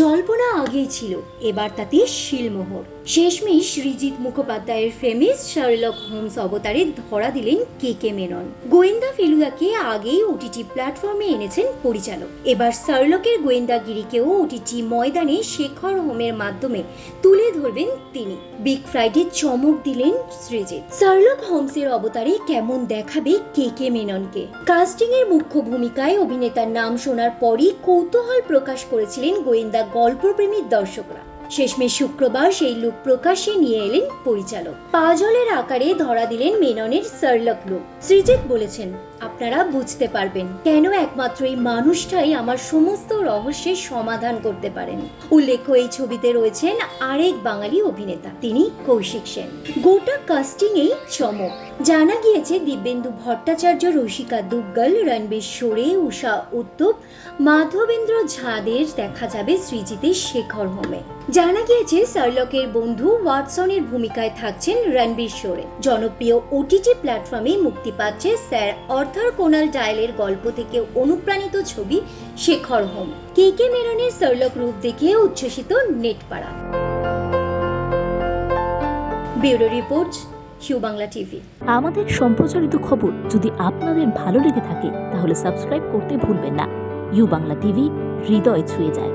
জল্পনা আগেই ছিল, এবার তাতে শিলমোহর। শেষমেশ সৃজিত মুখোপাধ্যায়ের ফেমিস শার্লক হোমস অবতারে ধরা দিলেন কে কে মেনন। গোয়েন্দা ফেলুদাকে আগেই ওটিটি প্ল্যাটফর্মে এনেছেন পরিচালক। এবার শার্লকের গোয়েন্দাগিরিকেও ওটিটি ময়দানে শেখর হোমের মাধ্যমে তুলে ধরবেন তিনি। বিগ ফ্রাইডে চমক দিলেন সৃজিত শার্লক হোমসের অবতারে কেমন দেখাবে কে কে মেননকে? কাস্টিং এর মুখ্য ভূমিকায় অভিনেতার নাম শোনার পরই কৌতূহল প্রকাশ করেছিলেন গোয়েন্দা গল্পপ্রেমীর দর্শকরা। শেষমেশ শুক্রবার সেই লুক প্রকাশ্যে নিয়ে এলেন পরিচালক। পাজলের আকারে ধরা দিলেন মেননের সার্লক লুক। সৃজিত বলেছেন, আপনারা বুঝতে পারবেন কেন একমাত্র এই মানুষটাই আমার সমস্ত রহস্যের সমাধান করতে পারেন। উল্লেখ্য, এই ছবিতে রয়েছেন আরেক বাঙালি অভিনেতা, তিনি কৌশিক সেন। গোটা কাস্টিং এই চমক। জানা গিয়েছে, দিব্যেন্দু ভট্টাচার্য, রসিকা দুগ্গল, রণবীর সোরে, উষা উত্তপ, মাধবেন্দ্র ঝাদের দেখা যাবে সৃজিতের শেখর হোমে। জানা গিয়েছে সার্লকের বন্ধু ওয়াটসনের ভূমিকায় থাকছেন রণবীর সোরে জনপ্রিয় ওটিটি প্ল্যাটফর্মে মুক্তি পাচ্ছে স্যার অর্থার কোনাল ডায়ালের গল্প থেকে অনুপ্রাণিত ছবি শেখর হোম। কে কে মেননের সার্লক রূপ দেখে উচ্ছ্বসিত নেটপাড়া। Bureau report Bangla TV. আমাদের সম্প্রচারিত খবর যদি আপনাদের ভালো লেগে থাকে, তাহলে সাবস্ক্রাইব করতে ভুলবেন না। ইউ বাংলা টিভি, হৃদয় ছুঁয়ে যায়।